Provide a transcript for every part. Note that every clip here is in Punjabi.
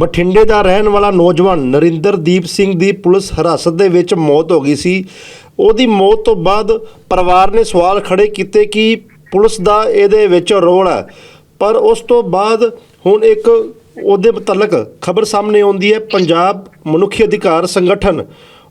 ਬਠਿੰਡੇ ਦਾ ਰਹਿਣ ਵਾਲਾ ਨੌਜਵਾਨ ਨਰਿੰਦਰਦੀਪ ਸਿੰਘ ਦੀ ਪੁਲਿਸ ਹਿਰਾਸਤ ਦੇ ਵਿੱਚ ਮੌਤ ਹੋ ਗਈ ਸੀ। ਉਹਦੀ ਮੌਤ ਤੋਂ ਬਾਅਦ ਪਰਿਵਾਰ ਨੇ ਸਵਾਲ ਖੜੇ ਕੀਤੇ ਕਿ ਪੁਲਿਸ ਦਾ ਇਹਦੇ ਵਿੱਚ ਰੋਲ ਹੈ। ਪਰ ਉਸ ਤੋਂ ਬਾਅਦ ਹੁਣ ਇੱਕ ਉਹਦੇ ਮੁਤਲਕ ਖਬਰ ਸਾਹਮਣੇ ਆਉਂਦੀ ਹੈ। ਪੰਜਾਬ ਮਨੁੱਖੀ ਅਧਿਕਾਰ ਸੰਗਠਨ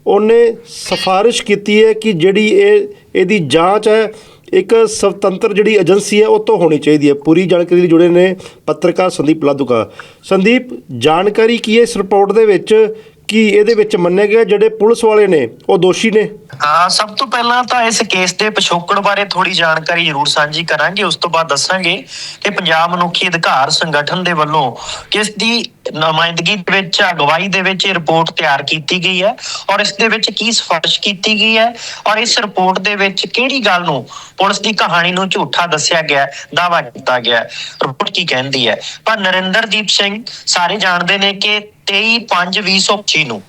ਉਹਨੇ ਸਿਫਾਰਿਸ਼ ਕੀਤੀ ਹੈ ਕਿ ਜਿਹੜੀ ਇਹ, ਇਹਦੀ ਜਾਂਚ ਹੈ ਇੱਕ ਸੁਤੰਤਰ ਜਿਹੜੀ ਏਜੰਸੀ ਹੈ, ਉਹ ਤੋਂ ਹੋਣੀ ਚਾਹੀਦੀ ਹੈ। ਪੂਰੀ ਜਾਣਕਾਰੀ ਲਈ ਜੁੜੇ ਨੇ ਪੱਤਰਕਾਰ ਸੰਦੀਪ ਲਾਦੂਕਾ। ਸੰਦੀਪ, ਜਾਣਕਾਰੀ ਕੀ ਹੈ ਇਸ ਰਿਪੋਰਟ ਦੇ ਵਿੱਚ? ਕਿ ਇਹਦੇ ਵਿੱਚ ਮੰਨਿਆ ਗਿਆ ਜਿਹੜੇ ਪੁਲਿਸ ਵਾਲੇ ਨੇ, ਉਹ ਦੋਸ਼ੀ ਨੇ? ਹਾਂ ਸਭ ਤੋਂ ਪਹਿਲਾਂ ਤਾਂ ਇਸ ਕੇਸ ਦੇ ਪਿਛੋਕੜ ਬਾਰੇ ਥੋੜੀ ਜਾਣਕਾਰੀ ਜ਼ਰੂਰ ਸਾਂਝੀ ਕਰਾਂਗੇ, ਉਸ ਤੋਂ ਬਾਅਦ ਦੱਸਾਂਗੇ ਕਿ ਪੰਜਾਬ ਮਨੁੱਖੀ ਅਧਿਕਾਰ ਸੰਗਠਨ ਦੇ ਵੱਲੋਂ ਕਿਸ ਦੀ ਨੁਮਾਇੰਦਗੀ ਦੇ ਵਿੱਚ, ਅਗਵਾਈ ਦੇ ਵਿੱਚ ਇਹ ਰਿਪੋਰਟ ਤਿਆਰ ਕੀਤੀ ਗਈ ਹੈ ਔਰ ਇਸ ਦੇ ਵਿੱਚ ਕੀ ਸਿਫਾਰਿਸ਼ ਕੀਤੀ ਗਈ ਹੈ ਔਰ ਇਸ ਰਿਪੋਰਟ ਦੇ ਵਿੱਚ ਕਿਹੜੀ ਗੱਲ ਨੂੰ ਪੁਲਿਸ ਦੀ ਕਹਾਣੀ ਨੂੰ ਝੂਠਾ ਦੱਸਿਆ ਗਿਆ ਦਾਵਾ ਕੀਤਾ ਗਿਆ, ਰਿਪੋਰਟ ਕੀ ਕਹਿੰਦੀ ਹੈ? ਪਰ ਨਰਿੰਦਰਦੀਪ ਸਿੰਘ ਸਾਰੇ ਜਾਣਦੇ ਨੇ ਕਿ 23/5/2025 ਨੂੰ।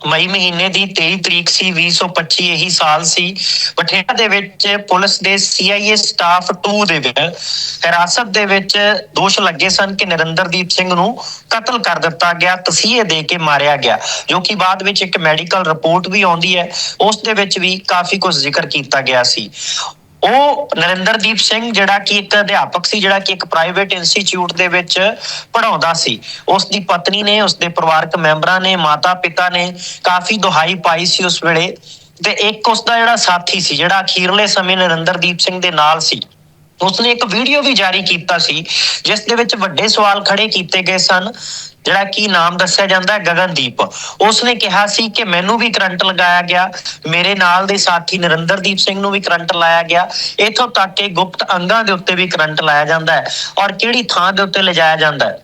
ਮਈ ਮਹੀਨੇ ਦੀ 23 ਤਰੀਕ ਸੀ 2025 ਇਹੀ ਸਾਲ ਸੀ। ਬਠਿੰਡਾ ਦੇ ਵਿੱਚ ਪੁਲਿਸ ਦੇ CIA ਸਟਾਫ 2 ਦੇ ਵਿੱਚ ਹਿਰਾਸਤ ਦੇ ਵਿੱਚ ਦੋਸ਼ ਲੱਗੇ ਸਨ ਕਿ ਨਰਿੰਦਰਦੀਪ ਸਿੰਘ ਨੂੰ ਕਤਲ ਕਰ ਦਿੱਤਾ ਗਿਆ, ਤਸੀਹੇ ਦੇ ਕੇ ਮਾਰਿਆ ਗਿਆ, ਜੋ ਕਿ ਬਾਅਦ ਵਿੱਚ ਇੱਕ ਮੈਡੀਕਲ ਰਿਪੋਰਟ ਵੀ ਆਉਂਦੀ ਹੈ। ਉਸ ਦੇ ਵਿੱਚ ਵੀ ਕਾਫੀ ਕੁਝ ਜ਼ਿਕਰ ਕੀਤਾ ਗਿਆ ਸੀ। ਉਹ ਨਰਿੰਦਰਦੀਪ ਸਿੰਘ ਜਿਹੜਾ ਕਿ ਇੱਕ ਅਧਿਆਪਕ ਸੀ, ਜਿਹੜਾ ਕਿ ਇੱਕ ਪ੍ਰਾਈਵੇਟ ਇੰਸਟੀਚਿਊਟ ਦੇ ਵਿੱਚ ਪੜਾਉਂਦਾ ਸੀ। ਉਸ ਦੀ ਪਤਨੀ ਨੇ, ਉਸ ਦੇ ਪਰਿਵਾਰਕ ਮੈਂਬਰਾਂ ਨੇ ਮਾਤਾ ਪਿਤਾ ਨੇ ਕਾਫੀ ਦੁਹਾਈ ਪਾਈ ਸੀ ਉਸ ਵੇਲੇ ਤੇ ਇੱਕ ਉਸ ਦਾ ਜਿਹੜਾ ਸਾਥੀ ਸੀ, ਜਿਹੜਾ ਅਖੀਰਲੇ ਸਮੇਂ ਨਰਿੰਦਰਦੀਪ ਸਿੰਘ ਦੇ ਨਾਲ ਸੀ। ਉਸਨੇ ਇੱਕ ਵੀਡੀਓ ਵੀ ਜਾਰੀ ਕੀਤਾ ਸੀ, ਜਿਸ ਦੇ ਵਿੱਚ ਵੱਡੇ ਸਵਾਲ ਖੜੇ ਕੀਤੇ ਗਏ ਸਨ, ਜਿਹੜਾ ਕੀ ਨਾਮ ਦੱਸਿਆ ਜਾਂਦਾ ਹੈ? ਗਗਨਦੀਪ। ਉਸਨੇ ਕਿਹਾ ਸੀ ਕਿ ਮੈਨੂੰ ਵੀ ਕਰੰਟ ਲਗਾਇਆ ਗਿਆ, ਮੇਰੇ ਨਾਲ ਦੇ ਸਾਥੀ ਨਰਿੰਦਰਦੀਪ ਸਿੰਘ ਨੂੰ ਵੀ ਕਰੰਟ ਲਾਇਆ ਗਿਆ, ਇਥੋਂ ਤੱਕ ਕਿ ਗੁਪਤ ਅੰਗਾਂ ਦੇ ਉੱਤੇ ਵੀ ਕਰੰਟ ਲਾਇਆ ਜਾਂਦਾ ਹੈ, ਔਰ ਕਿਹੜੀ ਥਾਂ ਦੇ ਉੱਤੇ ਲਿਜਾਇਆ ਜਾਂਦਾ ਹੈ?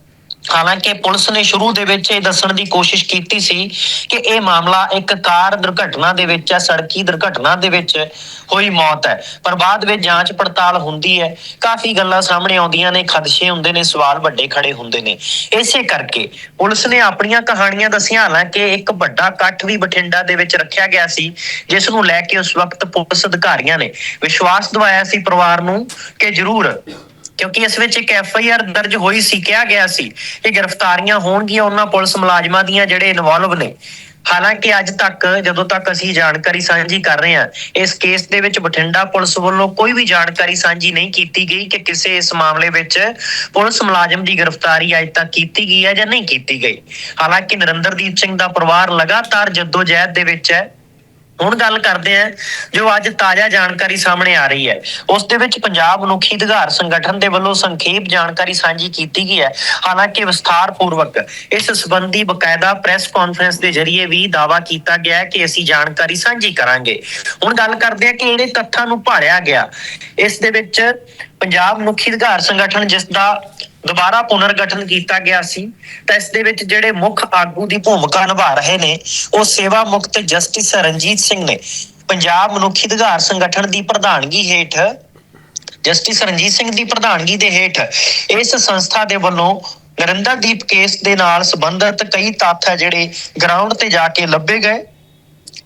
ਹਾਲਾਂਕਿ ਪੁਲਿਸ ਨੇ ਸ਼ੁਰੂ ਦੇ ਵਿੱਚ ਇਹ ਦੱਸਣ ਦੀ ਕੋਸ਼ਿਸ਼ ਕੀਤੀ ਸੀ ਕਿ ਇਹ ਮਾਮਲਾ ਇੱਕ ਕਾਰ ਦੁਰਘਟਨਾ ਦੇ ਵਿੱਚ ਹੈ, ਸੜਕੀ ਦੁਰਘਟਨਾ ਦੇ ਵਿੱਚ ਹੋਈ ਮੌਤ ਹੈ। ਪਰ ਬਾਅਦ ਵਿੱਚ ਜਾਂਚ ਪੜਤਾਲ ਹੁੰਦੀ ਹੈ। ਕਾਫੀ ਗੱਲਾਂ ਸਾਹਮਣੇ ਆਉਂਦੀਆਂ ਨੇ, ਖਦਸ਼ੇ ਹੁੰਦੇ ਨੇ, ਸਵਾਲ ਵੱਡੇ ਖੜੇ ਹੁੰਦੇ ਨੇ। ਇਸੇ ਕਰਕੇ ਪੁਲਿਸ ਨੇ ਆਪਣੀਆਂ ਕਹਾਣੀਆਂ ਦੱਸੀਆਂ। ਹਾਲਾਂਕਿ ਇੱਕ ਵੱਡਾ ਇਕੱਠ ਵੀ ਬਠਿੰਡਾ ਦੇ ਵਿੱਚ ਰੱਖਿਆ ਗਿਆ ਸੀ, ਜਿਸ ਨੂੰ ਲੈ ਕੇ ਉਸ ਵਕਤ ਪੁਲਿਸ ਅਧਿਕਾਰੀਆਂ ਨੇ ਵਿਸ਼ਵਾਸ ਦਿਵਾਇਆ ਸੀ ਪਰਿਵਾਰ ਨੂੰ ਕਿ ਜ਼ਰੂਰ ਕਿਉਂਕਿ ਇਸ ਵਿੱਚ ਇੱਕ ਐਫ ਆਈ ਆਰ ਦਰਜ ਹੋਈ ਸੀ, ਕਿਹਾ ਗਿਆ ਸੀ ਕਿ ਗ੍ਰਿਫਤਾਰੀਆਂ ਹੋਣਗੀਆਂ ਉਹਨਾਂ ਪੁਲਿਸ ਮੁਲਾਜ਼ਮਾਂ ਦੀਆਂ ਜਿਹੜੇ ਇਨਵੋਲਵ ਨੇ। ਹਾਲਾਂਕਿ ਅੱਜ ਤੱਕ, ਜਦੋਂ ਤੱਕ ਅਸੀਂ ਜਾਣਕਾਰੀ ਸਾਂਝੀ ਕਰ ਰਹੇ ਹਾਂ, ਇਸ ਕੇਸ ਦੇ ਵਿੱਚ ਬਠਿੰਡਾ ਪੁਲਿਸ ਵੱਲੋਂ ਕੋਈ ਵੀ ਜਾਣਕਾਰੀ ਸਾਂਝੀ ਨਹੀਂ ਕੀਤੀ ਗਈ ਕਿ ਕਿਸੇ ਇਸ ਮਾਮਲੇ ਵਿੱਚ ਪੁਲਿਸ ਮੁਲਾਜ਼ਮ ਦੀ ਗ੍ਰਿਫਤਾਰੀ ਅੱਜ ਤੱਕ ਕੀਤੀ ਗਈ ਹੈ ਜਾਂ ਨਹੀਂ ਕੀਤੀ ਗਈ। ਹਾਲਾਂਕਿ ਨਰਿੰਦਰਦੀਪ ਸਿੰਘ ਦਾ ਪਰਿਵਾਰ ਲਗਾਤਾਰ ਜਦੋਜਹਿਦ ਦੇ ਵਿੱਚ ਹੈ। ਹੁਣ ਗੱਲ ਕਰਦੇ ਹਾਂ ਜੋ ਅੱਜ ਤਾਜ਼ਾ ਜਾਣਕਾਰੀ ਸਾਹਮਣੇ ਆ ਰਹੀ ਹੈ। ਉਸ ਦੇ ਵਿੱਚ ਪੰਜਾਬ ਮਨੁੱਖੀ ਅਧਿਕਾਰ ਸੰਗਠਨ ਦੇ ਵੱਲੋਂ ਸੰਖੇਪ ਜਾਣਕਾਰੀ ਸਾਂਝੀ ਕੀਤੀ ਗਈ ਹੈ। ਹਾਲਾਂਕਿ ਵਿਸਥਾਰ ਪੂਰਵਕ ਇਸ ਸੰਬੰਧੀ ਬਕਾਇਦਾ ਪ੍ਰੈਸ ਕਾਨਫਰੰਸ ਦੇ ਜ਼ਰੀਏ ਵੀ ਦਾਵਾ ਕੀਤਾ ਗਿਆ ਹੈ ਕਿ ਅਸੀਂ ਜਾਣਕਾਰੀ ਸਾਂਝੀ ਕਰਾਂਗੇ। ਹੁਣ ਗੱਲ ਕਰਦੇ ਹਾਂ ਕਿ ਜਿਹੜੇ ਤੱਥਾਂ ਨੂੰ ਭਾਲਿਆ ਗਿਆ। ਇਸ ਦੇ ਵਿੱਚ ਪੰਜਾਬ ਮਨੁੱਖੀ ਅਧਿਕਾਰ ਸੰਗਠਨ ਜਿਸ ਦਾ ਦੁਬਾਰਾ ਪੁਨਰਗਠਨ ਕੀਤਾ ਗਿਆ ਸੀ, ਤਾਂ ਇਸ ਦੇ ਵਿੱਚ ਜਿਹੜੇ ਮੁੱਖ ਆਗੂ ਦੀ ਭੂਮਿਕਾ ਨਿਭਾ ਰਹੇ ਨੇ, ਉਹ ਸੇਵਾ ਮੁਕਤ ਜਸਟਿਸ ਰਣਜੀਤ ਸਿੰਘ ਨੇ। ਪੰਜਾਬ ਮਨੁੱਖੀ ਅਧਿਕਾਰ ਸੰਗਠਨ ਦੀ ਪ੍ਰਧਾਨਗੀ ਹੇਠ, ਜਸਟਿਸ ਰਣਜੀਤ ਸਿੰਘ ਦੀ ਪ੍ਰਧਾਨਗੀ ਦੇ ਹੇਠ, ਇਸ ਸੰਸਥਾ ਦੇ ਵੱਲੋਂ ਨਰਿੰਦਰਦੀਪ ਕੇਸ ਦੇ ਨਾਲ ਸੰਬੰਧਿਤ ਕਈ ਤੱਥ ਜਿਹੜੇ ਗਰਾਊਂਡ ਤੇ ਜਾ ਕੇ ਲੱਭੇ ਗਏ।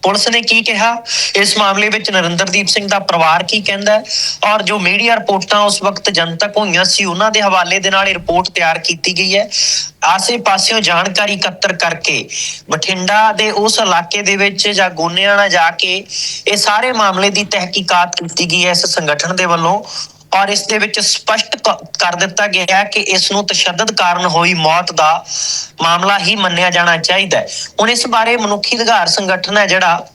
ਪੁਲਿਸ ਨੇ ਕੀ ਕਿਹਾ? ਇਸ ਮਾਮਲੇ ਵਿੱਚ ਨਰਿੰਦਰਦੀਪ ਸਿੰਘ ਦਾ ਪਰਿਵਾਰ ਕੀ ਕਹਿੰਦਾ ਹੈ? ਔਰ ਜੋ ਮੀਡੀਆ ਰਿਪੋਰਟਾਂ ਉਸ ਵਕਤ ਜਨਤਕ ਹੋਈਆਂ ਸੀ, ਉਹਨਾਂ ਦੇ ਹਵਾਲੇ ਦੇ ਨਾਲ ਇਹ ਰਿਪੋਰਟ ਤਿਆਰ ਕੀਤੀ ਗਈ ਹੈ। ਆਸੇ-ਪਾਸਿਓਂ ਜਾਣਕਾਰੀ ਇਕੱਤਰ ਕਰਕੇ ਬਠਿੰਡਾ ਦੇ ਉਸ ਇਲਾਕੇ ਦੇ ਵਿੱਚ ਜਾਂ ਗੋਨੇਆਣਾ ਜਾ ਕੇ ਇਹ ਸਾਰੇ ਮਾਮਲੇ ਦੀ ਤਹਿਕੀਕਾਤ ਕੀਤੀ ਗਈ ਹੈ ਇਸ ਸੰਗਠਨ ਦੇ ਵੱਲੋਂ। ਔਰ ਇਸ ਦੇ ਵਿੱਚ ਸਪਸ਼ਟ ਕਰ ਦਿੱਤਾ ਗਿਆ ਕਿ ਇਸ ਨੂੰ ਤਸ਼ੱਦਦ ਕਾਰਨ ਹੋਈ ਮੌਤ ਦਾ ਮਾਮਲਾ ਹੀ ਮੰਨਿਆ ਜਾਣਾ ਚਾਹੀਦਾ ਹੈ। ਹੁਣ ਇਸ ਬਾਰੇ ਮਨੁੱਖੀ ਅਧਿਕਾਰ ਸੰਗਠਨ ਹੈ ਜਿਹੜਾ,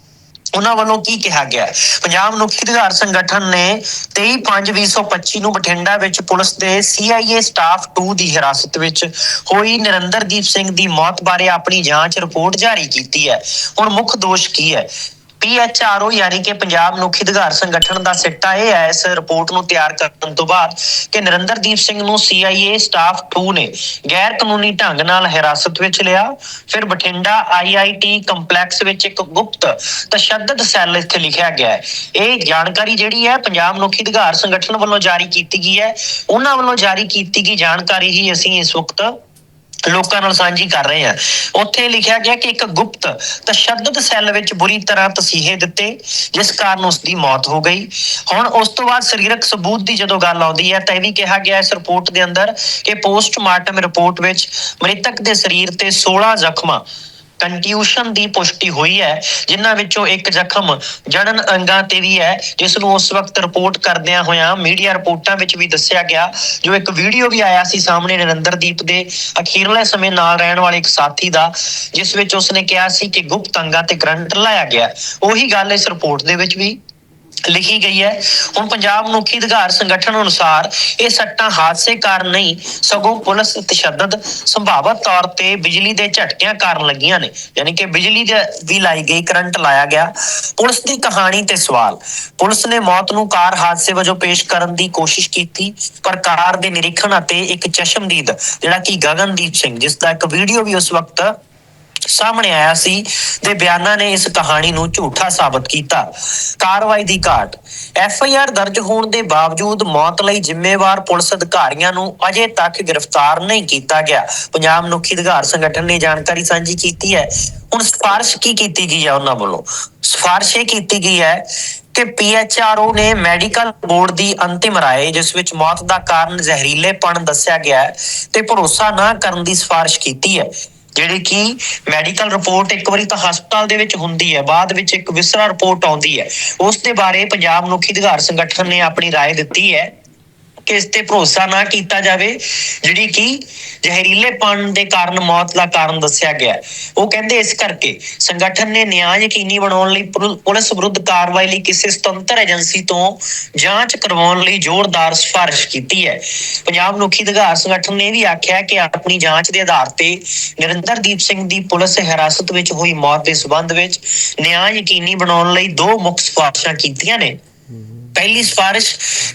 ਉਹਨਾਂ ਵੱਲੋਂ ਕੀ ਕਿਹਾ ਗਿਆ ਪੰਜਾਬ ਮਨੁੱਖੀ ਅਧਿਕਾਰ ਸੰਗਠਨ ਨੇ 23/5/2025 ਨੂੰ ਬਠਿੰਡਾ ਵਿੱਚ ਪੁਲਿਸ ਦੇ CIA ਸਟਾਫ 2 ਦੀ ਹਿਰਾਸਤ ਵਿੱਚ ਹੋਈ ਨਰਿੰਦਰਦੀਪ ਸਿੰਘ ਦੀ ਮੌਤ ਬਾਰੇ ਆਪਣੀ ਜਾਂਚ ਰਿਪੋਰਟ ਜਾਰੀ ਕੀਤੀ ਹੈ। ਹੁਣ ਮੁੱਖ ਦੋਸ਼ ਕੀ ਹੈ? PHRO ਯਾਨੀ ਕਿ ਪੰਜਾਬ ਮਨੁੱਖੀ ਅਧਿਕਾਰ ਸੰਗਠਨ ਦਾ ਸਿੱਟਾ ਇਹ ਹੈ, ਇਸ ਰਿਪੋਰਟ ਨੂੰ ਤਿਆਰ ਕਰਨ ਤੋਂ ਬਾਅਦ ਕਿ ਨਰਿੰਦਰਦੀਪ ਸਿੰਘ ਨੂੰ CIA ਸਟਾਫ 2 ਨੇ ਗੈਰ ਕਾਨੂੰਨੀ ਢੰਗ ਨਾਲ ਹਿਰਾਸਤ ਵਿੱਚ ਲਿਆ। ਫਿਰ ਬਠਿੰਡਾ IIT ਕੰਪਲੈਕਸ ਵਿੱਚ ਇੱਕ ਗੁਪਤ ਤਸ਼ੱਦਦ ਸੈੱਲ ਇੱਥੇ ਲਿਖਿਆ ਗਿਆ ਹੈ। ਇਹ ਜਾਣਕਾਰੀ ਜਿਹੜੀ ਹੈ, ਪੰਜਾਬ ਮਨੁੱਖੀ ਅਧਿਕਾਰ ਸੰਗਠਨ ਵੱਲੋਂ ਜਾਰੀ ਕੀਤੀ ਗਈ ਹੈ। ਉਹਨਾਂ ਵੱਲੋਂ ਜਾਰੀ ਕੀਤੀ ਗਈ ਜਾਣਕਾਰੀ ਹੀ ਅਸੀਂ ਇਸ ਵਕਤ ਲੋਕਾਂ ਨਾਲ ਸਾਂਝੀ ਕਰ ਰਹੇ ਹਾਂ ਉੱਥੇ ਲਿਖਿਆ ਗਿਆ ਕਿ ਇੱਕ ਗੁਪਤ ਤਸ਼ੱਦਦ ਸੈੱਲ ਵਿੱਚ ਬੁਰੀ ਤਰ੍ਹਾਂ ਤਸੀਹੇ ਦਿੱਤੇ, ਜਿਸ ਕਾਰਨ ਉਸ ਦੀ ਮੌਤ ਹੋ ਗਈ। ਹੁਣ ਉਸ ਤੋਂ ਬਾਅਦ ਸਰੀਰਕ ਸਬੂਤ ਦੀ ਜਦੋਂ ਗੱਲ ਆਉਂਦੀ ਹੈ, ਤਾਂ ਇਹ ਵੀ ਕਿਹਾ ਗਿਆ ਇਸ ਰਿਪੋਰਟ ਦੇ ਅੰਦਰ ਕਿ ਪੋਸਟਮਾਰਟਮ ਰਿਪੋਰਟ ਵਿੱਚ ਮ੍ਰਿਤਕ ਦੇ ਸਰੀਰ ਤੇ 16 ਜ਼ਖਮਾਂ ਕੰਟਿਊਸ਼ਨ ਦੀ ਪੁਸ਼ਟੀ ਹੋਈ ਹੈ, ਜਿਨ੍ਹਾਂ ਵਿੱਚੋਂ ਇੱਕ ਜ਼ਖਮ ਜਣਨ ਅੰਗਾਂ ਤੇ ਵੀ ਹੈ, ਜਿਸ ਨੂੰ ਉਸ ਵਕਤ ਰਿਪੋਰਟ ਕਰਦਿਆਂ ਹੋਇਆਂ ਮੀਡੀਆ ਰਿਪੋਰਟਾਂ ਵਿੱਚ ਵੀ ਦੱਸਿਆ ਗਿਆ, ਜੋ ਇੱਕ ਵੀਡੀਓ ਵੀ ਆਇਆ ਸੀ ਸਾਹਮਣੇ ਨਰਿੰਦਰਦੀਪ ਦੇ ਅਖੀਰਲੇ ਸਮੇਂ ਨਾਲ ਰਹਿਣ ਵਾਲੇ ਇੱਕ ਸਾਥੀ ਦਾ, ਜਿਸ ਵਿੱਚ ਉਸਨੇ ਕਿਹਾ ਸੀ ਕਿ ਗੁਪਤ ਅੰਗਾਂ ਤੇ ਕਰੰਟ ਲਾਇਆ ਗਿਆ। ਉਹੀ ਗੱਲ ਇਸ ਰਿਪੋਰਟ ਦੇ ਵਿੱਚ ਵੀ ਲਿਖੀ ਗਈ ਹੈ। ਹੁਣ ਪੰਜਾਬ ਮਨੁੱਖੀ ਅਧਿਕਾਰ ਸੰਗਠਨ ਅਨੁਸਾਰ ਇਹ ਸੱਟਾਂ ਹਾਦਸੇ ਕਾਰਨ ਨਹੀਂ, ਸਗੋਂ ਪੁਲਿਸ ਤਸ਼ੱਦਦ ਸੰਭਾਵਤ ਤੌਰ ਤੇ ਬਿਜਲੀ ਦੇ ਝਟਕਿਆਂ ਕਾਰਨ ਲੱਗੀਆਂ ਨੇ। ਯਾਨੀ ਕਿ ਬਿਜਲੀ ਦੇ ਵੀ ਲਾਈ ਗਈ, ਕਰੰਟ ਲਾਇਆ ਗਿਆ। ਪੁਲਿਸ ਦੀ ਕਹਾਣੀ ਤੇ ਸਵਾਲ। ਪੁਲਿਸ ਨੇ ਮੌਤ ਨੂੰ ਕਾਰ ਹਾਦਸੇ ਵਜੋਂ ਪੇਸ਼ ਕਰਨ ਦੀ ਕੋਸ਼ਿਸ਼ ਕੀਤੀ, ਪਰ ਕਾਰ ਦੇ ਨਿਰੀਖਣ ਅਤੇ ਇੱਕ ਚਸ਼ਮਦੀਦ, ਜਿਹੜਾ ਕਿ ਗਗਨਦੀਪ ਸਿੰਘ ਜਿਸ ਦਾ ਇੱਕ ਵੀਡੀਓ ਵੀ ਉਸ ਵਕਤ ਸਾਹਮਣੇ ਆਇਆ ਸੀ ਤੇ ਬਿਆਨਾਂ ਨੇ ਇਸ ਕਹਾਣੀ ਨੂੰ ਝੂਠਾ ਸਾਬਤ ਕੀਤਾ। ਕਾਰਵਾਈ ਦੀ ਘਾਟ। ਐਫ ਆਈ ਆਰ ਦਰਜ ਹੋਣ ਦੇ ਬਾਵਜੂਦ ਮੌਤ ਲਈ ਜ਼ਿੰਮੇਵਾਰ ਪੁਲਿਸ ਅਧਿਕਾਰੀਆਂ ਨੂੰ ਅਜੇ ਤੱਕ ਗ੍ਰਿਫਤਾਰ ਨਹੀਂ ਕੀਤਾ ਗਿਆ। ਪੰਜਾਬ ਮਨੁੱਖੀ ਅਧਿਕਾਰ ਸੰਗਠਨ ਨੇ ਜਾਣਕਾਰੀ ਸਾਂਝੀ ਕੀਤੀ ਹੈ। ਹੁਣ ਸਿਫਾਰਿਸ਼ ਕੀ ਕੀਤੀ ਗਈ ਹੈ ਉਹਨਾਂ ਵੱਲੋਂ? ਸਿਫਾਰਿਸ਼ ਇਹ ਕੀਤੀ ਗਈ ਹੈ ਕਿ ਪੀਐਚਆਰਓ ਨੇ ਮੈਡੀਕਲ ਬੋਰਡ ਦੀ ਅੰਤਿਮ ਰਾਏ, ਜਿਸ ਵਿੱਚ ਮੌਤ ਦਾ ਕਾਰਨ ਜ਼ਹਿਰੀਲੇਪਣ ਦੱਸਿਆ ਗਿਆ ਹੈ, ਤੇ ਭਰੋਸਾ ਨਾ ਕਰਨ ਦੀ ਸਿਫਾਰਿਸ਼ ਕੀਤੀ ਹੈ। ਜਿਹੜੀ ਕਿ ਮੈਡੀਕਲ ਰਿਪੋਰਟ ਇੱਕ ਵਾਰੀ ਤਾਂ ਹਸਪਤਾਲ ਦੇ ਵਿੱਚ ਹੁੰਦੀ ਹੈ ਬਾਅਦ ਵਿੱਚ ਇੱਕ ਵਿਸਰਾ ਰਿਪੋਰਟ ਆਉਂਦੀ ਹੈ ਉਸ ਦੇ ਬਾਰੇ ਪੰਜਾਬ ਮਨੁੱਖੀ ਅਧਿਕਾਰ ਸੰਗਠਨ ਨੇ ਆਪਣੀ رائے ਦਿੱਤੀ ਹੈ ਕਿ ਤੇ ਭਰੋਸਾ ਨਾ ਕੀਤਾ ਜਾਵੇ, ਜਿਹੜੀ ਕਿ ਜ਼ਹਿਰੀਲੇਪਣ ਦੇ ਕਾਰਨ ਮੌਤ ਦਾ ਕਾਰਨ ਦੱਸਿਆ ਗਿਆ। ਉਹ ਕਹਿੰਦੇ ਇਸ ਕਰਕੇ ਸੰਗਠਨ ਨੇ ਨਿਆਂ ਯਕੀਨੀ ਬਣਾਉਣ ਲਈ ਪੁਲਿਸ ਵਿਰੁੱਧ ਕਾਰਵਾਈ ਲਈ ਕਿਸੇ ਸੁਤੰਤਰ ਏਜੰਸੀ ਤੋਂ ਜਾਂਚ ਕਰਵਾਉਣ ਲਈ ਜ਼ੋਰਦਾਰ ਸਿਫਾਰਿਸ਼ ਕੀਤੀ ਹੈ। ਪੰਜਾਬ ਮਨੁੱਖੀ ਅਧਿਕਾਰ ਸੰਗਠਨ ਨੇ ਇਹ ਵੀ ਆਖਿਆ ਕਿ ਆਪਣੀ ਜਾਂਚ ਦੇ ਆਧਾਰ ਤੇ ਨਰਿੰਦਰਦੀਪ ਸਿੰਘ ਦੀ ਪੁਲਿਸ ਹਿਰਾਸਤ ਵਿੱਚ ਹੋਈ ਮੌਤ ਦੇ ਸਬੰਧ ਵਿੱਚ ਨਿਆਂ ਯਕੀਨੀ ਬਣਾਉਣ ਲਈ ਦੋ ਮੁੱਖ ਸਿਫਾਰਿਸ਼ਾਂ ਕੀਤੀਆਂ ਨੇ। ਪਹਿਲੀ ਸਿਫਾਰਿਸ਼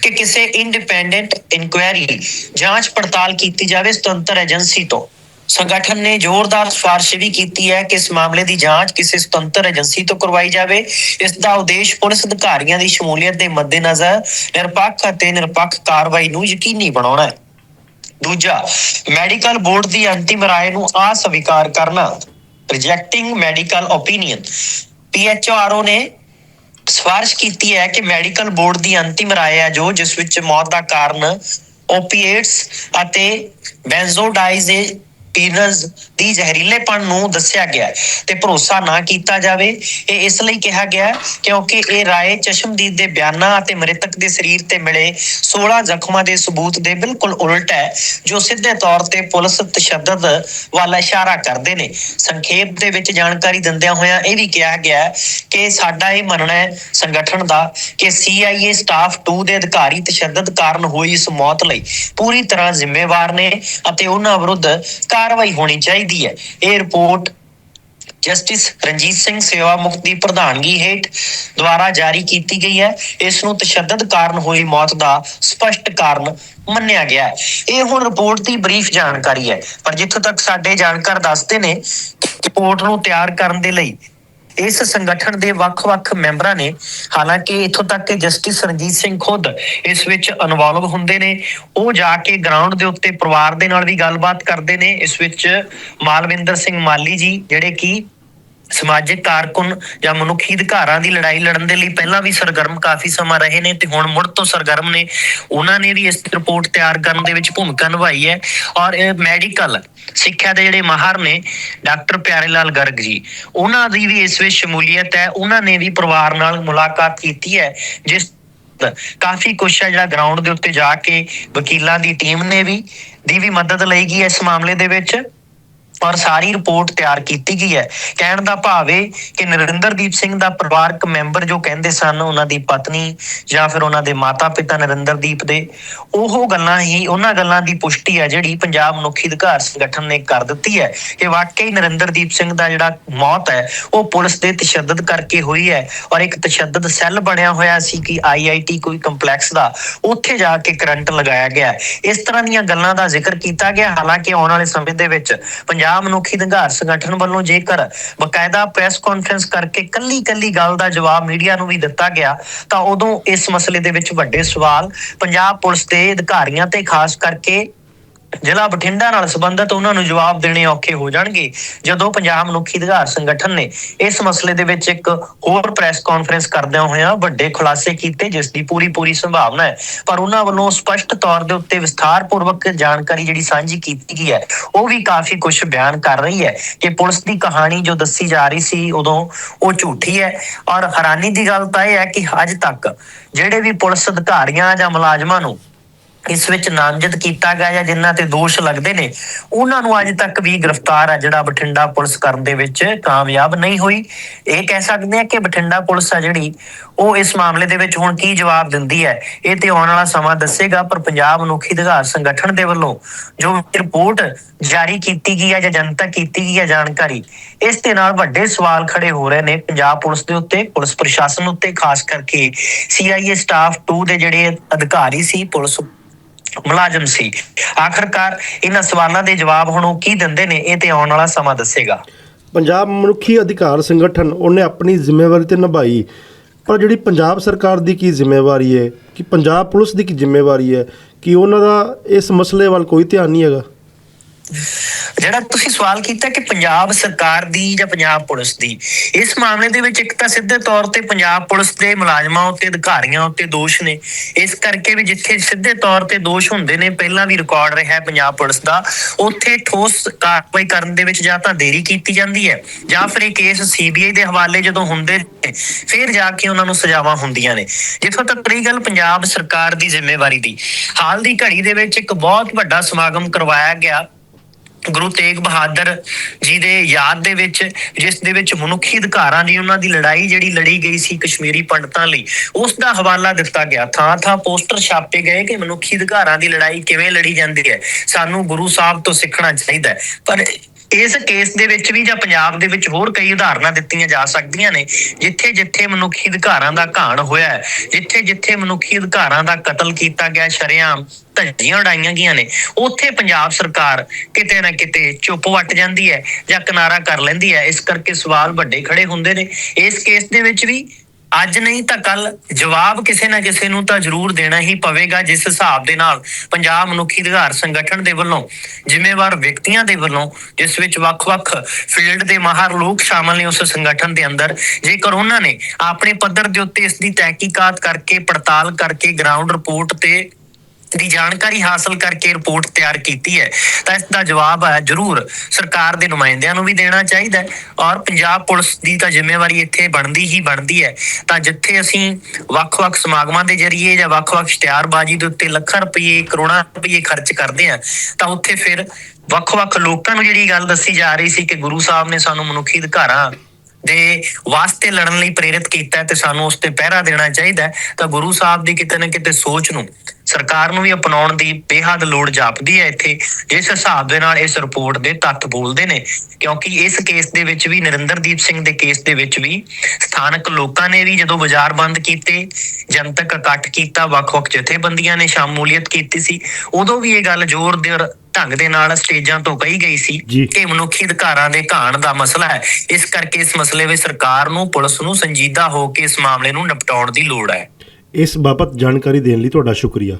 ਕਿ ਕਿਸੇ ਇੰਡੀਪੈਂਡੈਂਟ ਇਨਕੁਆਇਰੀ ਜਾਂਚ ਪੜਤਾਲ ਕੀਤੀ ਜਾਵੇ ਸੁਤੰਤਰ ਏਜੰਸੀ ਤੋਂ। ਸੰਗਠਨ ਨੇ ਜ਼ੋਰਦਾਰ ਸਿਫਾਰਿਸ਼ ਵੀ ਕੀਤੀ ਹੈ ਕਿ ਇਸ ਮਾਮਲੇ ਦੀ ਜਾਂਚ ਕਿਸੇ ਸੁਤੰਤਰ ਏਜੰਸੀ ਤੋਂ ਕਰਵਾਈ ਜਾਵੇ। ਇਸ ਦਾ ਉਦੇਸ਼ ਪੁਲਿਸ ਅਧਿਕਾਰੀਆਂ ਦੀ ਸ਼ਮੂਲੀਅਤ ਦੇ ਮੱਦੇਨਜ਼ਰ ਨਿਰਪੱਖ ਅਤੇ ਨਿਰਪੱਖ ਕਾਰਵਾਈ ਨੂੰ ਯਕੀਨੀ ਬਣਾਉਣਾ ਹੈ। ਦੂਜਾ, ਮੈਡੀਕਲ ਬੋਰਡ ਦੀ ਅੰਤਿਮ ਰਾਏ ਨੂੰ ਅਸਵੀਕਾਰ ਕਰਨਾ। ਰਿਜੈਕਟਿੰਗ ਮੈਡੀਕਲ ਓਪੀਨੀਅਨ ਪੀਐਚਆਰਓ ਨੇ ਸਿਫਾਰਿਸ਼ ਕੀਤੀ ਹੈ ਕਿ ਮੈਡੀਕਲ ਬੋਰਡ ਦੀ ਅੰਤਿਮ ਰਾਏ ਹੈ ਜੋ ਜਿਸ ਵਿੱਚ ਮੌਤ ਦਾ ਕਾਰਨ ਓਪੀਏਟਸ ਅਤੇ ਬੈਂਜ਼ੋਡਾਈਜ਼ੇਪੀਨਜ਼ ਦੀ ਜ਼ਹਿਰੀਲੇਪਣ ਨੂੰ ਦੱਸਿਆ ਗਿਆ ਤੇ ਭਰੋਸਾ ਨਾ ਕੀਤਾ ਜਾਵੇ, ਇਹ ਇਸ ਲਈ ਕਿਹਾ ਗਿਆ ਕਿਉਂਕਿ ਇਹ ਰਾਏ ਚਸ਼ਮਦੀਦ ਦੇ ਬਿਆਨਾਂ ਅਤੇ ਮ੍ਰਿਤਕ ਦੇ ਸਰੀਰ ਤੇ ਮਿਲੇ 16 ਜ਼ਖਮਾਂ ਦੇ ਸਬੂਤ ਦੇ ਬਿਲਕੁਲ ਉਲਟ ਹੈ, ਜੋ ਸਿੱਧੇ ਤੌਰ ਤੇ ਪੁਲਿਸ ਤਸ਼ੱਦਦ ਵੱਲ ਇਸ਼ਾਰਾ ਕਰਦੇ ਨੇ। ਸੰਖੇਪ ਦੇ ਵਿੱਚ ਜਾਣਕਾਰੀ ਦਿੰਦਿਆਂ ਹੋਇਆਂ ਇਹ ਵੀ ਕਿਹਾ ਗਿਆ ਕਿ ਸਾਡਾ ਇਹ ਮੰਨਣਾ ਹੈ ਸੰਗਠਨ ਦਾ ਕਿ CIA ਸਟਾਫ 2 ਦੇ ਅਧਿਕਾਰੀ ਤਸ਼ੱਦਦ ਕਾਰਨ ਹੋਈ ਇਸ ਮੌਤ ਲਈ ਪੂਰੀ ਤਰ੍ਹਾਂ ਜ਼ਿੰਮੇਵਾਰ ਨੇ ਅਤੇ ਉਹਨਾਂ ਵਿਰੁੱਧ ਕਾਰਵਾਈ ਹੋਣੀ ਚਾਹੀਦੀ ਹੈ। ਇਹ ਰਿਪੋਰਟ ਜਸਟਿਸ ਰਣਜੀਤ ਸਿੰਘ ਸੇਵਾ ਮੁਕਤ ਦੀ ਪ੍ਰਧਾਨਗੀ ਹੇਠ ਦੁਆਰਾ ਜਾਰੀ ਕੀਤੀ ਗਈ ਹੈ। ਇਸ ਨੂੰ ਤਸ਼ੱਦਦ ਕਾਰਨ ਹੋਈ ਮੌਤ ਦਾ ਸਪਸ਼ਟ ਕਾਰਨ ਮੰਨਿਆ ਗਿਆ ਹੈ। ਇਹ ਹੁਣ ਰਿਪੋਰਟ ਦੀ ਬਰੀਫ ਜਾਣਕਾਰੀ ਹੈ। ਪਰ ਜਿੱਥੋਂ ਤੱਕ ਸਾਡੇ ਜਾਣਕਾਰ ਦੱਸਦੇ ਨੇ, ਰਿਪੋਰਟ ਨੂੰ ਤਿਆਰ ਕਰਨ ਦੇ ਲਈ ਇਸ ਸੰਗਠਨ ਦੇ ਵੱਖ-ਵੱਖ ਮੈਂਬਰਾਂ ਨੇ, ਹਾਲਾਂਕਿ ਇਥੋਂ ਤੱਕ ਕਿ ਜਸਟਿਸ ਰਣਜੀਤ ਸਿੰਘ ਖੁਦ ਇਸ ਵਿੱਚ ਇਨਵੋਲਵ ਹੁੰਦੇ ਨੇ, ਉਹ ਜਾ ਕੇ ਗਰਾਊਂਡ ਦੇ ਉੱਤੇ ਪਰਿਵਾਰ ਦੇ ਨਾਲ ਵੀ ਗੱਲਬਾਤ ਕਰਦੇ ਨੇ, ਇਸ ਵਿੱਚ ਮਾਲਵਿੰਦਰ ਸਿੰਘ ਮਾਲੀ ਜੀ, ਜਿਹੜੇ ਕਿ ਸਮਾਜਿਕ ਕਾਰਕੁਨ ਜਾਂ ਮਨੁੱਖੀ ਅਧਿਕਾਰਾਂ ਦੀ ਲੜਾਈ ਲੜਨ ਦੇ ਲਈ ਪਹਿਲਾਂ ਵੀ ਸਰਗਰਮ ਕਾਫੀ ਸਮਾਂ ਰਹੇ ਨੇ ਤੇ ਹੁਣ ਮੁੜ ਤੋਂ ਸਰਗਰਮ ਨੇ, ਉਹਨਾਂ ਨੇ ਵੀ ਇਸ ਰਿਪੋਰਟ ਤਿਆਰ ਕਰਨ ਦੇ ਵਿੱਚ ਭੂਮਿਕਾ ਨਿਭਾਈ ਹੈ। ਔਰ ਮੈਡੀਕਲ ਸਿੱਖਿਆ ਦੇ ਜਿਹੜੇ ਮਾਹਰ ਨੇ, ਡਾਕਟਰ ਪਿਆਰੇ ਲਾਲ ਗਰਗ ਜੀ, ਉਹਨਾਂ ਦੀ ਵੀ ਇਸ ਵਿੱਚ ਸ਼ਮੂਲੀਅਤ ਹੈ। ਉਹਨਾਂ ਨੇ ਵੀ ਪਰਿਵਾਰ ਨਾਲ ਮੁਲਾਕਾਤ ਕੀਤੀ ਹੈ, ਜਿਸ ਕਾਫੀ ਕੁਛ ਹੈ ਜਿਹੜਾ ਗਰਾਊਂਡ ਦੇ ਉੱਤੇ ਜਾ ਕੇ ਵਕੀਲਾਂ ਦੀ ਟੀਮ ਨੇ ਵੀ, ਦੀ ਵੀ ਮਦਦ ਲਈ ਗਈ ਇਸ ਮਾਮਲੇ ਦੇ ਵਿੱਚ। ਪਰ ਸਾਰੀ ਰਿਪੋਰਟ ਤਿਆਰ ਕੀਤੀ ਗਈ ਹੈ। ਕਹਿਣ ਦਾ ਭਾਵ ਇਹ ਕਿ ਨਰਿੰਦਰਦੀਪ ਸਿੰਘ ਦਾ ਪਰਿਵਾਰਕ ਮੈਂਬਰ ਜੋ ਕਹਿੰਦੇ ਸਨ, ਉਹਨਾਂ ਦੀ ਪਤਨੀ ਜਾਂ ਫਿਰ ਉਹਨਾਂ ਦੇ ਮਾਤਾ-ਪਿਤਾ ਨਰਿੰਦਰਦੀਪ ਦੇ, ਉਹ ਗੱਲਾਂ ਹੀ, ਉਹਨਾਂ ਗੱਲਾਂ ਦੀ ਪੁਸ਼ਟੀ ਹੈ ਜਿਹੜੀ ਪੰਜਾਬ ਮਨੁੱਖੀ ਅਧਿਕਾਰ ਸੰਗਠਨ ਨੇ ਕਰ ਦਿੱਤੀ ਹੈ ਕਿ ਵਾਕਈ ਨਰਿੰਦਰਦੀਪ ਸਿੰਘ ਦਾ ਜਿਹੜਾ ਮੌਤ ਹੈ, ਉਹ ਪੁਲਿਸ ਦੇ ਤਸ਼ੱਦਦ ਕਰਕੇ ਹੋਈ ਹੈ ਔਰ ਇੱਕ ਤਸ਼ੱਦਦ ਸੈੱਲ ਬਣਿਆ ਹੋਇਆ ਸੀ ਕਿ ਆਈਆਈਟੀ ਕੋਈ ਕੰਪਲੈਕਸ ਦਾ, ਉੱਥੇ ਜਾ ਕੇ ਕਰੰਟ ਲਗਾਇਆ ਗਿਆ ਇਸ ਤਰ੍ਹਾਂ ਦੀਆਂ ਗੱਲਾਂ ਦਾ ਜ਼ਿਕਰ ਕੀਤਾ ਗਿਆ, ਹਾਲਾਂਕਿ ਆਉਣ ਵਾਲੇ ਸਮੇਂ ਦੇ ਵਿੱਚ ਪੰਜਾਬ ਪੰਜਾਬ ਮਨੁੱਖੀ ਅਧਿਕਾਰ ਸੰਗਠਨ ਵੱਲੋਂ ਜੇਕਰ ਬਕਾਇਦਾ ਪ੍ਰੈਸ ਕਾਨਫਰੰਸ ਕਰਕੇ ਕੱਲੀ ਕੱਲੀ ਗੱਲ ਦਾ ਜਵਾਬ ਮੀਡੀਆ ਨੂੰ ਵੀ ਦਿੱਤਾ ਗਿਆ, ਤਾਂ ਉਦੋਂ ਇਸ ਮਸਲੇ ਦੇ ਵਿੱਚ ਵੱਡੇ ਸਵਾਲ ਪੰਜਾਬ ਪੁਲਿਸ ਦੇ ਅਧਿਕਾਰੀਆਂ ਤੇ ਖਾਸ ਕਰਕੇ ਜ਼ਿਲ੍ਹਾ ਬਠਿੰਡਾ ਨਾਲ ਸੰਬੰਧਿਤ ਉਹਨਾਂ ਨੂੰ ਜਵਾਬ ਦੇਣੇ ਔਖੇ ਹੋ ਜਾਣਗੇ, ਜਦੋਂ ਪੰਜਾਬ ਮਨੁੱਖੀ ਅਧਿਕਾਰ ਸੰਗਠਨ ਨੇ ਇਸ ਮਸਲੇ ਦੇ ਵਿੱਚ ਇੱਕ ਹੋਰ ਪ੍ਰੈਸ ਕਾਨਫਰੰਸ ਕਰਦਿਆਂ ਹੋਇਆਂ ਵੱਡੇ ਖੁਲਾਸੇ ਕੀਤੇ, ਜਿਸ ਦੀ ਪੂਰੀ ਪੂਰੀ ਸੰਭਾਵਨਾ ਹੈ। ਪਰ ਉਹਨਾਂ ਵੱਲੋਂ ਸਪਸ਼ਟ ਤੌਰ ਦੇ ਉੱਤੇ ਵਿਸਥਾਰਪੂਰਵਕ ਜਾਣਕਾਰੀ ਜਿਹੜੀ ਸਾਂਝੀ ਕੀਤੀ ਗਈ ਹੈ, ਉਹ ਵੀ ਕਾਫੀ ਕੁਝ ਬਿਆਨ ਕਰ ਰਹੀ ਹੈ ਕਿ ਪੁਲਿਸ ਦੀ ਕਹਾਣੀ ਜੋ ਦੱਸੀ ਜਾ ਰਹੀ ਸੀ ਉਦੋਂ ਉਹ ਝੂਠੀ ਹੈ। ਔਰ ਹੈਰਾਨੀ ਦੀ ਗੱਲ ਤਾਂ ਇਹ ਹੈ ਕਿ ਅੱਜ ਤੱਕ ਜਿਹੜੇ ਵੀ ਪੁਲਿਸ ਅਧਿਕਾਰੀਆਂ ਜਾਂ ਮੁਲਾਜ਼ਮਾਂ ਨੂੰ ਇਸ ਵਿੱਚ ਨਾਮਜ਼ਦ ਕੀਤਾ ਗਿਆ ਜਾਂ ਜਿਨ੍ਹਾਂ ਤੇ ਦੋਸ਼ ਲੱਗਦੇ ਨੇ, ਉਹਨਾਂ ਨੂੰ ਅੱਜ ਤੱਕ ਵੀ ਗ੍ਰਿਫਤਾਰ ਹੈ ਜਿਹੜਾ ਬਠਿੰਡਾ ਪੁਲਿਸ ਕਰਨ ਦੇ ਵਿੱਚ ਕਾਮਯਾਬ ਨਹੀਂ ਹੋਈ। ਇਹ ਕਹਿ ਸਕਦੇ ਆ ਕਿ ਬਠਿੰਡਾ ਪੁਲਿਸ ਆ ਜਿਹੜੀ, ਉਹ ਇਸ ਮਾਮਲੇ ਦੇ ਵਿੱਚ ਹੁਣ ਕੀ ਜਵਾਬ ਦਿੰਦੀ ਹੈ, ਇਹ ਤੇ ਆਉਣ ਵਾਲਾ ਸਮਾਂ ਦੱਸੇਗਾ, ਪਰ ਪੰਜਾਬ ਮਨੁੱਖੀ ਅਧਿਕਾਰ ਸੰਗਠਨ ਦੇ ਵੱਲੋਂ ਜੋ ਰਿਪੋਰਟ ਜਾਰੀ ਕੀਤੀ ਗਈ ਹੈ ਜਾਂ ਜਨਤਕ ਕੀਤੀ ਗਈ ਹੈ ਜਾਣਕਾਰੀ, ਇਸ ਦੇ ਨਾਲ ਵੱਡੇ ਸਵਾਲ ਖੜੇ ਹੋ ਰਹੇ ਨੇ ਪੰਜਾਬ ਪੁਲਿਸ ਦੇ ਉੱਤੇ, ਪੁਲਿਸ ਪ੍ਰਸ਼ਾਸਨ ਉੱਤੇ, ਖਾਸ ਕਰਕੇ ਸੀਆਈਏ ਸਟਾਫ 2 ਦੇ ਜਿਹੜੇ ਅਧਿਕਾਰੀ ਸੀ, ਪੁਲਿਸ ਮੁਲਾਜ਼ਮ ਸੀ। ਆਖਰਕਾਰ ਇਹਨਾਂ ਸਵਾਲਾਂ ਦੇ ਜਵਾਬ ਹੁਣ ਉਹ ਕੀ ਦਿੰਦੇ ਨੇ, ਇਹ ਤੇ ਆਉਣ ਵਾਲਾ ਸਮਾਂ ਦੱਸੇਗਾ। ਪੰਜਾਬ ਮਨੁੱਖੀ ਅਧਿਕਾਰ ਸੰਗਠਨ ਉਹਨੇ ਆਪਣੀ ਜ਼ਿੰਮੇਵਾਰੀ ਤੇ ਨਿਭਾਈ। ਪਰ ਜਿਹੜੀ ਪੰਜਾਬ ਸਰਕਾਰ ਦੀ ਕੀ ਜ਼ਿੰਮੇਵਾਰੀ ਹੈ ਕਿ ਪੰਜਾਬ ਪੁਲਿਸ ਦੀ ਕੀ ਜ਼ਿੰਮੇਵਾਰੀ ਹੈ ਕਿ ਉਹਨਾਂ ਦਾ ਇਸ ਮਸਲੇ ਵੱਲ ਕੋਈ ਧਿਆਨ ਨਹੀਂ ਹੈਗਾ? ਜਿਹੜਾ ਤੁਸੀਂ ਸਵਾਲ ਕੀਤਾ ਕਿ ਪੰਜਾਬ ਸਰਕਾਰ ਦੀ ਜਾਂ ਪੰਜਾਬ ਪੁਲਿਸ ਦੀ, ਇਸ ਮਾਮਲੇ ਦੇ ਵਿੱਚ ਇੱਕ ਤਾਂ ਸਿੱਧੇ ਤੌਰ ਤੇ ਪੰਜਾਬ ਪੁਲਿਸ ਦੇ ਮੁਲਾਜ਼ਮਾਂ ਉੱਤੇ, ਅਧਿਕਾਰੀਆਂ ਉੱਤੇ ਦੋਸ਼ ਨੇ। ਇਸ ਕਰਕੇ ਵੀ ਜਿੱਥੇ ਸਿੱਧੇ ਤੌਰ ਤੇ ਦੋਸ਼ ਹੁੰਦੇ ਨੇ, ਪਹਿਲਾਂ ਵੀ ਰਿਕਾਰਡ ਰਿਹਾ ਪੰਜਾਬ ਪੁਲਿਸ ਦਾ, ਉੱਥੇ ਠੋਸ ਕਾਰਵਾਈ ਕਰਨ ਦੇ ਵਿੱਚ ਜਾਂ ਤਾਂ ਦੇਰੀ ਕੀਤੀ ਜਾਂਦੀ ਹੈ, ਜਾਂ ਫਿਰ ਇਹ ਕੇਸ ਸੀਬੀਆਈ ਦੇ ਹਵਾਲੇ ਜਦੋਂ ਹੁੰਦੇ ਫਿਰ ਜਾ ਕੇ ਉਹਨਾਂ ਨੂੰ ਸਜ਼ਾਵਾਂ ਹੁੰਦੀਆਂ ਨੇ। ਜਿੱਥੋਂ ਤੱਕ ਰਹੀ ਗੱਲ ਪੰਜਾਬ ਸਰਕਾਰ ਦੀ ਜ਼ਿੰਮੇਵਾਰੀ ਦੀ, ਹਾਲ ਦੀ ਘੜੀ ਦੇ ਵਿੱਚ ਇੱਕ ਬਹੁਤ ਵੱਡਾ ਸਮਾਗਮ ਕਰਵਾਇਆ ਗਿਆ। ਗੁਰੂ ਤੇਗ ਬਹਾਦਰ ਜੀ ਦੇ ਯਾਦ ਦੇ ਵਿੱਚ, ਜਿਸ ਦੇ ਵਿੱਚ ਮਨੁੱਖੀ ਅਧਿਕਾਰਾਂ ਦੀ ਉਹਨਾਂ ਦੀ ਲੜਾਈ ਜਿਹੜੀ ਲੜੀ ਗਈ ਸੀ ਕਸ਼ਮੀਰੀ ਪੰਡਤਾਂ ਲਈ, ਉਸ ਦਾ ਹਵਾਲਾ ਦਿੱਤਾ ਗਿਆ। ਥਾਂ ਥਾਂ ਪੋਸਟਰ ਛਾਪੇ ਗਏ ਕਿ ਮਨੁੱਖੀ ਅਧਿਕਾਰਾਂ ਦੀ ਲੜਾਈ ਕਿਵੇਂ ਲੜੀ ਜਾਂਦੀ ਹੈ। ਸਾਨੂੰ ਗੁਰੂ ਸਾਹਿਬ ਤੋਂ ਸਿੱਖਣਾ ਚਾਹੀਦਾ ਹੈ। ਪਰ ਇਸ ਕੇਸ ਦੇ ਵਿੱਚ ਵੀ ਜਾਂ ਪੰਜਾਬ ਦੇ ਵਿੱਚ ਹੋਰ ਕਈ ਉਦਾਹਰਨਾਂ ਦਿੱਤੀਆਂ ਜਾ ਸਕਦੀਆਂ ਨੇ ਜਿੱਥੇ ਜਿੱਥੇ ਮਨੁੱਖੀ ਅਧਿਕਾਰਾਂ ਦਾ ਘਾਣ ਹੋਇਆ ਹੈ ਜਿੱਥੇ ਜਿੱਥੇ ਮਨੁੱਖੀ ਅਧਿਕਾਰਾਂ ਦਾ ਕਤਲ ਕੀਤਾ ਗਿਆ ਸ਼ਰੇਆਮ ਧੱਜੀਆਂ ਉਡਾਈਆਂ ਗਈਆਂ ਨੇ, ਉੱਥੇ ਪੰਜਾਬ ਸਰਕਾਰ ਕਿਤੇ ਨਾ ਕਿਤੇ ਚੁੱਪ ਵੱਟ ਜਾਂਦੀ ਹੈ ਜਾਂ ਕਿਨਾਰਾ ਕਰ ਲੈਂਦੀ ਹੈ, ਇਸ ਕਰਕੇ ਸਵਾਲ ਵੱਡੇ ਖੜੇ ਹੁੰਦੇ ਨੇ। ਇਸ ਕੇਸ ਦੇ ਵਿੱਚ ਵੀ ਅੱਜ ਨਹੀਂ ਤਾਂ ਕੱਲ ਜਵਾਬ ਕਿਸੇ ਨਾ ਕਿਸੇ ਨੂੰ ਤਾਂ ਜ਼ਰੂਰ ਦੇਣਾ ਹੀ ਪਵੇਗਾ ਜਿਸ ਹਿਸਾਬ ਦੇ ਨਾਲ ਪੰਜਾਬ ਮਨੁੱਖੀ ਅਧਿਕਾਰ ਸੰਗਠਨ ਦੇ ਵੱਲੋਂ, ਜ਼ਿੰਮੇਵਾਰ ਵਿਅਕਤੀਆਂ ਦੇ ਵੱਲੋਂ, ਜਿਸ ਵਿੱਚ ਵੱਖ-ਵੱਖ ਫੀਲਡ ਦੇ ਮਾਹਰ ਲੋਕ ਸ਼ਾਮਲ ਨੇ ਉਸ ਸੰਗਠਨ ਦੇ ਅੰਦਰ, ਜੇਕਰ ਉਹਨਾਂ ਨੇ ਆਪਣੇ ਪੱਧਰ ਦੇ ਉੱਤੇ ਇਸ ਦੀ ਤਹਿਕੀਕਾਤ ਕਰਕੇ, ਪੜਤਾਲ ਕਰਕੇ ਗਰਾਊਂਡ ਰਿਪੋਰਟ ਤੇ ਦੀ ਜਾਣਕਾਰੀ ਹਾਸਲ ਕਰਕੇ ਰਿਪੋਰਟ ਤਿਆਰ ਕੀਤੀ ਹੈ। ਤਾਂ ਇਸ ਦਾ ਜਵਾਬ ਹੈ, ਜ਼ਰੂਰ ਸਰਕਾਰ ਦੇ ਨੁਮਾਇੰਦਿਆਂ ਨੂੰ ਵੀ ਦੇਣਾ ਚਾਹੀਦਾ ਹੈ ਔਰ ਪੰਜਾਬ ਪੁਲਿਸ ਦੀ ਤਾਂ ਜ਼ਿੰਮੇਵਾਰੀ ਇੱਥੇ ਬਣਦੀ ਹੀ ਬਣਦੀ ਹੈ। ਤਾਂ ਜਿੱਥੇ ਅਸੀਂ ਵੱਖ-ਵੱਖ ਸਮਾਗਮਾਂ ਦੇ ਜ਼ਰੀਏ ਜਾਂ ਵੱਖ-ਵੱਖ ਇਸ਼ਤਿਹਾਰਬਾਜ਼ੀ ਦੇ ਉੱਤੇ ਲੱਖਾਂ ਰੁਪਏ, ਕਰੋੜਾਂ ਰੁਪਏ ਖਰਚ ਕਰਦੇ ਆ ਤਾਂ ਉੱਥੇ ਫਿਰ ਵੱਖ-ਵੱਖ ਲੋਕਾਂ ਨੂੰ ਜਿਹੜੀ ਗੱਲ ਦੱਸੀ ਜਾ ਰਹੀ ਸੀ ਕਿ ਗੁਰੂ ਸਾਹਿਬ ਨੇ ਸਾਨੂੰ ਮਨੁੱਖੀ ਅਧਿਕਾਰਾਂ ਦੇ ਵਾਸਤੇ ਲੜਨ ਲਈ ਪ੍ਰੇਰਿਤ ਕੀਤਾ ਤੇ ਸਾਨੂੰ ਉਸ ਤੇ ਪਹਿਰਾ ਦੇਣਾ ਚਾਹੀਦਾ ਹੈ, ਤਾਂ ਗੁਰੂ ਸਾਹਿਬ ਦੀ ਕਿਤੇ ਨਾ ਕਿਤੇ ਸੋਚ ਨੂੰ ਸਰਕਾਰ ਨੂੰ ਵੀ ਅਪਣਾਉਣ ਦੀ ਬੇਹੱਦ ਲੋੜ ਜਾਪਦੀ ਹੈ ਇੱਥੇ। ਜਿਸ ਹਿਸਾਬ ਦੇ ਨਾਲ ਇਸ ਰਿਪੋਰਟ ਦੇ ਤੱਥ ਬੋਲਦੇ ਨੇ ਕਿਉਂਕਿ ਇਸ ਕੇਸ ਦੇ ਵਿੱਚ ਵੀ ਨਰਿੰਦਰਦੀਪ ਸਿੰਘ ਦੇ ਕੇਸ ਦੇ ਵਿੱਚ ਵੀ ਸਥਾਨਕ ਲੋਕਾਂ ਨੇ ਵੀ ਜਦੋਂ ਬਾਜ਼ਾਰ ਬੰਦ ਕੀਤੇ ਜਨਤਕ ਇਕੱਠ ਕੀਤਾ ਵੱਖ-ਵੱਖ ਜਥੇਬੰਦੀਆਂ ਨੇ ਸ਼ਮੂਲੀਅਤ ਕੀਤੀ ਸੀ ਉਦੋਂ ਵੀ ਇਹ ਗੱਲ ਜ਼ੋਰ ਦੇ ਢੰਗ ਦੇ ਨਾਲ ਸਟੇਜਾਂ ਤੋਂ ਕਹੀ ਗਈ ਸੀ। ਕਿ ਮਨੁੱਖੀ ਅਧਿਕਾਰਾਂ ਦੇ ਘਾਣ ਦਾ ਮਸਲਾ ਹੈ। ਇਸ ਕਰਕੇ ਇਸ ਮਸਲੇ ਵਿੱਚ ਸਰਕਾਰ ਨੂੰ ਪੁਲਿਸ ਨੂੰ ਸੰਜੀਦਾ ਹੋ ਕੇ ਇਸ ਮਾਮਲੇ ਨੂੰ ਨਿਪਟਾਉਣ ਦੀ ਲੋੜ ਹੈ। ਇਸ ਬਾਬਤ ਜਾਣਕਾਰੀ ਦੇਣ ਲਈ ਤੁਹਾਡਾ ਸ਼ੁਕਰੀਆ।